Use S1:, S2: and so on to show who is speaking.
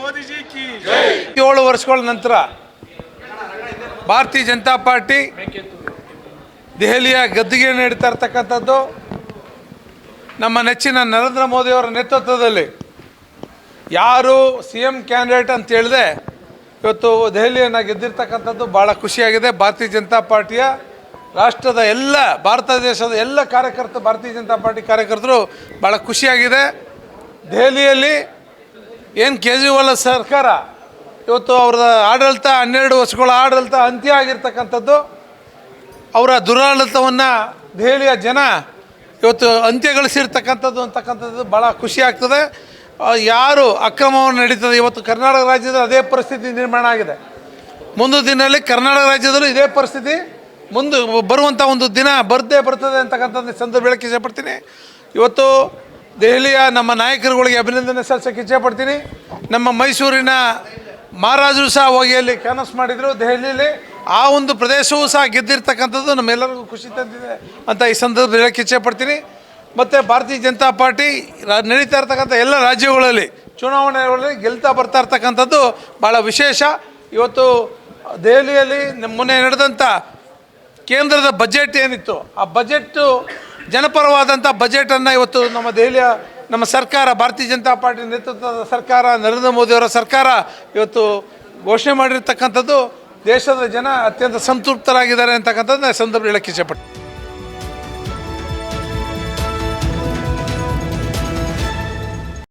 S1: Modi G ಕಿ
S2: ಏಳು ವರ್ಷಗಳ ನಂತರ ಭಾರತೀಯ ಜನತಾ ಪಾರ್ಟಿ ದೆಹಲಿಯ ಗದ್ದುಗೆ ನೀಡ್ತಾ ಇರ್ತಕ್ಕಂಥದ್ದು. ನಮ್ಮ ನೆಚ್ಚಿನ ನರೇಂದ್ರ ಮೋದಿಯವರ ನೇತೃತ್ವದಲ್ಲಿ ಯಾರು ಸಿ ಎಂ ಕ್ಯಾಂಡಿಡೇಟ್ ಅಂತ ಹೇಳಿದೆ ಇವತ್ತು ದೆಹಲಿಯನ್ನು ಗೆದ್ದಿರ್ತಕ್ಕಂಥದ್ದು ಭಾಳ ಖುಷಿಯಾಗಿದೆ. ಭಾರತೀಯ ಜನತಾ ಪಾರ್ಟಿಯ ರಾಷ್ಟ್ರದ ಎಲ್ಲ ಭಾರತ ದೇಶದ ಎಲ್ಲ ಕಾರ್ಯಕರ್ತರು ಭಾರತೀಯ ಜನತಾ ಪಾರ್ಟಿ ಕಾರ್ಯಕರ್ತರು ಭಾಳ ಖುಷಿಯಾಗಿದೆ. ದೆಹಲಿಯಲ್ಲಿ ಏನು ಕೇಜ್ರಿವಾಲ್ ಸರ್ಕಾರ? ಇವತ್ತು ಅವ್ರದ ಆಡಳಿತ ಹನ್ನೆರಡು ವರ್ಷಗಳ ಆಡಳಿತ ಅಂತ್ಯ ಆಗಿರ್ತಕ್ಕಂಥದ್ದು. ಅವರ ದುರಾಡಳಿತವನ್ನು ದೆಹಲಿಯ ಜನ ಇವತ್ತು ಅಂತ್ಯಗೊಳಿಸಿರ್ತಕ್ಕಂಥದ್ದು ಅಂತಕ್ಕಂಥದ್ದು ಭಾಳ ಖುಷಿ ಆಗ್ತದೆ. ಯಾರು ಅಕ್ರಮವನ್ನು ನಡೀತದೆ? ಇವತ್ತು ಕರ್ನಾಟಕ ರಾಜ್ಯದ ಅದೇ ಪರಿಸ್ಥಿತಿ ನಿರ್ಮಾಣ ಆಗಿದೆ. ಮುಂದಿನ ದಿನದಲ್ಲಿ ಕರ್ನಾಟಕ ರಾಜ್ಯದಲ್ಲೂ ಇದೇ ಪರಿಸ್ಥಿತಿ. ಮುಂದೆ ಬರುವಂಥ ಒಂದು ದಿನ ಬರ್ದೇ ಬರ್ತದೆ ಅಂತಕ್ಕಂಥದ್ದು ಸಂದರ್ಭ ಹೇಳಕ್ಕೆ ಇಷ್ಟಪಡ್ತೀನಿ ಇವತ್ತು ದೆಹಲಿಯ ನಮ್ಮ ನಾಯಕರುಗಳಿಗೆ ಅಭಿನಂದನೆ ಸಲ್ಲಿಸೋಕ್ಕೆ ಇಚ್ಛೆಪಡ್ತೀನಿ. ನಮ್ಮ ಮೈಸೂರಿನ ಮಹಾರಾಜರು ಸಹ ಹೋಗಿ ಅಲ್ಲಿ ಕನಸು ಮಾಡಿದರು ದೆಹಲಿಯಲ್ಲಿ. ಆ ಒಂದು ಪ್ರದೇಶವೂ ಸಹ ಗೆದ್ದಿರ್ತಕ್ಕಂಥದ್ದು ನಮ್ಮೆಲ್ಲರಿಗೂ ಖುಷಿ ತಂದಿದೆ ಅಂತ ಈ ಸಂದರ್ಭ ಹೇಳಕ್ಕೆ ಇಚ್ಛೆಪಡ್ತೀನಿ. ಮತ್ತು ಭಾರತೀಯ ಜನತಾ ಪಾರ್ಟಿ ನಡೀತಾ ಇರ್ತಕ್ಕಂಥ ಎಲ್ಲ ರಾಜ್ಯಗಳಲ್ಲಿ ಚುನಾವಣೆಗಳಲ್ಲಿ ಗೆಲ್ತಾ ಬರ್ತಾ ಇರ್ತಕ್ಕಂಥದ್ದು ಭಾಳ ವಿಶೇಷ. ಇವತ್ತು ದೆಹಲಿಯಲ್ಲಿ ಮೊನ್ನೆ ನಡೆದಂಥ ಕೇಂದ್ರದ ಬಜೆಟ್ ಏನಿತ್ತು, ಆ ಬಜೆಟ್ಟು ಜನಪರವಾದಂಥ ಬಜೆಟನ್ನು ಇವತ್ತು ನಮ್ಮ ದೆಹಲಿಯ ನಮ್ಮ ಸರ್ಕಾರ, ಭಾರತೀಯ ಜನತಾ ಪಾರ್ಟಿ ನೇತೃತ್ವದ ಸರ್ಕಾರ, ನರೇಂದ್ರ ಮೋದಿಯವರ ಸರ್ಕಾರ ಇವತ್ತು ಘೋಷಣೆ ಮಾಡಿರ್ತಕ್ಕಂಥದ್ದು ದೇಶದ ಜನ ಅತ್ಯಂತ ಸಂತೃಪ್ತರಾಗಿದ್ದಾರೆ ಅಂತಕ್ಕಂಥದ್ದು ಸಂದರ್ಭ ಹೇಳಕ್ಕೆ ಇಷ್ಟಪಡ್ತೀನಿ